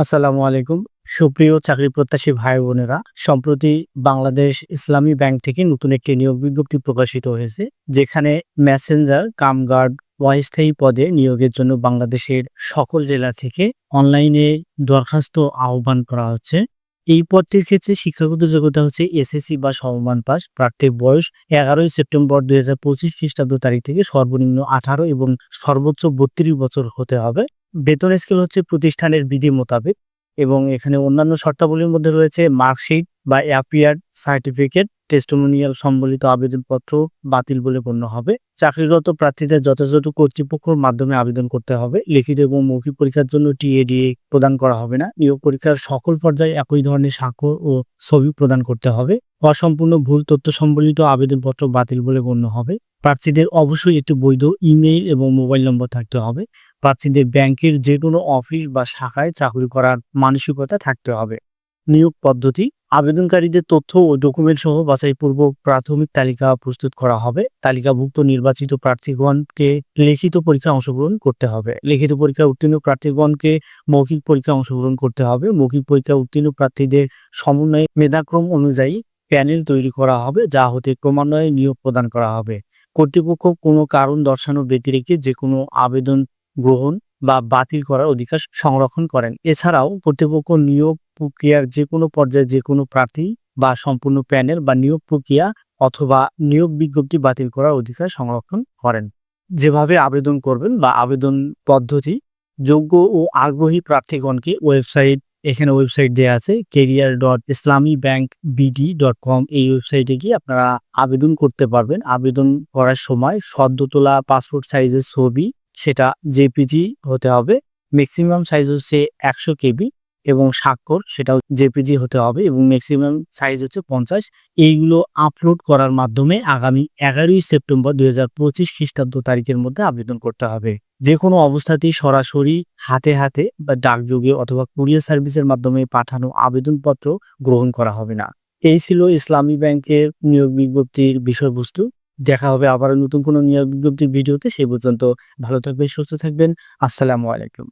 আসসালামু আলাইকুম। সুপ্রিয় চাকরি প্রত্যাশী ভাই বোনেরা, সম্প্রতি বাংলাদেশ ইসলামী ব্যাংক থেকে নতুন একটি নিয়োগ বিজ্ঞপ্তি প্রকাশিত হয়েছে, যেখানে মেসেঞ্জার, কামগার্ড, অস্থায়ী পদে নিয়োগের জন্য বাংলাদেশের সকল জেলা থেকে অনলাইনে দরখাস্ত আহ্বান করা হচ্ছে। এই পদটির ক্ষেত্রে শিক্ষাগত যোগ্যতা হচ্ছে এসএসসি বা সমমান পাস, প্রার্থীর বয়স এগারোই সেপ্টেম্বর দুই হাজার পঁচিশ খ্রিস্টাব্দ তারিখ থেকে সর্বনিম্ন আঠারো এবং সর্বোচ্চ বত্রিশ বছর হতে হবে। বেতন স্কেল হচ্ছে প্রতিষ্ঠানের বিধি মোতাবেক এবং এখানে অন্যান্য শর্তাবলীর মধ্যে রয়েছে মার্কশিট বা অ্যাপিয়ার্ড সার্টিফিকেট টেস্টোমোনিয়াল সম্বলিত আবেদনপত্র বাতিল বলে গণ্য হবে। চাকরিরত প্রার্থীদের যথাযথ কর্তৃপক্ষের মাধ্যমে আবেদন করতে হবে। লিখিত এবং মৌখিক পরীক্ষার জন্য টিএডিএ প্রদান করা হবে না। নিয়োগ পরীক্ষার সকল পর্যায়ে একই ধরনের স্বাক্ষর ও ছবি প্রদান করতে হবে। অসম্পূর্ণ ভুল তথ্য সম্বলিত আবেদনপত্র বাতিল বলে গণ্য হবে। প্রার্থীদের অবশ্যই একটি বৈধ ইমেইল এবং মোবাইল নম্বর থাকতে হবে। প্রার্থীদের ব্যাংকের যে কোনো অফিস বা শাখায় চাকরি করার মানসিকতা থাকতে হবে। নিয়োগ পদ্ধতি, আবেদনকারীদের তথ্য ও ডকুমেন্ট সহ বাছাইপূর্বক প্রাথমিক তালিকা প্রস্তুত করা হবে। তালিকাভুক্ত নির্বাচিত প্রার্থীগণকে লিখিত পরীক্ষা অংশগ্রহণ করতে হবে। লিখিত পরীক্ষা উত্তীর্ণ প্রার্থীগণকে মৌখিক পরীক্ষা অংশগ্রহণ করতে হবে। মৌখিক পরীক্ষা উত্তীর্ণ প্রার্থীদের সমন্বয়ে মেধাক্রম অনুযায়ী প্যানেল তৈরি করা হবে, যা হতে ক্রমান্বয়ে নিয়োগ প্রদান করা হবে। কর্তৃপক্ষ কোনো কারণ দর্শানো ব্যতিরেকে যে কোনো আবেদন গ্রহণ বা বাতিল করার অধিকার সংরক্ষণ করেন। এছাড়াও, কর্তৃপক্ষ নিয়োগ প্রক্রিয়ার যে কোনো পর্যায়ে যে কোনো প্রার্থী বা সম্পূর্ণ প্যানেল বা নিয়োগ প্রক্রিয়া অথবা নিয়োগ বিজ্ঞপ্তি বাতিল করার অধিকার সংরক্ষণ করেন। যেভাবে আবেদন করবেন বা আবেদন পদ্ধতি, যোগ্য ও আগ্রহী প্রার্থীগণকে ওয়েবসাইট এখানে ওয়েবসাইট দেওয়া আছে career dot Islami bank BD dot com এই ওয়েবসাইটে গিয়ে আপনারা আবেদন করতে পারবেন। আবেদন করার সময় সদ্য তোলা পাসপোর্ট সাইজের ছবি, সেটা জেপিজি হতে হবে। ম্যাক্সিমাম সাইজ হচ্ছে একশো কেবি এবং স্বাক্ষর সেটাও জেপিজি হতে হবে এবং ম্যাক্সিমাম সাইজ হচ্ছে পঞ্চাশ। এইগুলো আপলোড করার মাধ্যমে আগামী এগারোই সেপ্টেম্বর দুই হাজার পঁচিশ খ্রিস্টাব্দ তারিখের মধ্যে আবেদন করতে হবে। যে কোনো অবস্থাতেই সরাসরি হাতে হাতে বা ডাকযোগে অথবা কুরিয়ার সার্ভিসের মাধ্যমে পাঠানো আবেদনপত্র গ্রহণ করা হবে না। এই ছিল ইসলামী ব্যাংকের নিয়োগ বিজ্ঞপ্তির বিষয়বস্তু। দেখা হবে আবার নতুন কোনো নিয়োগ বিজ্ঞপ্তির ভিডিওতে। সেই পর্যন্ত ভালো থাকবেন, সুস্থ থাকবেন। আসসালামু আলাইকুম।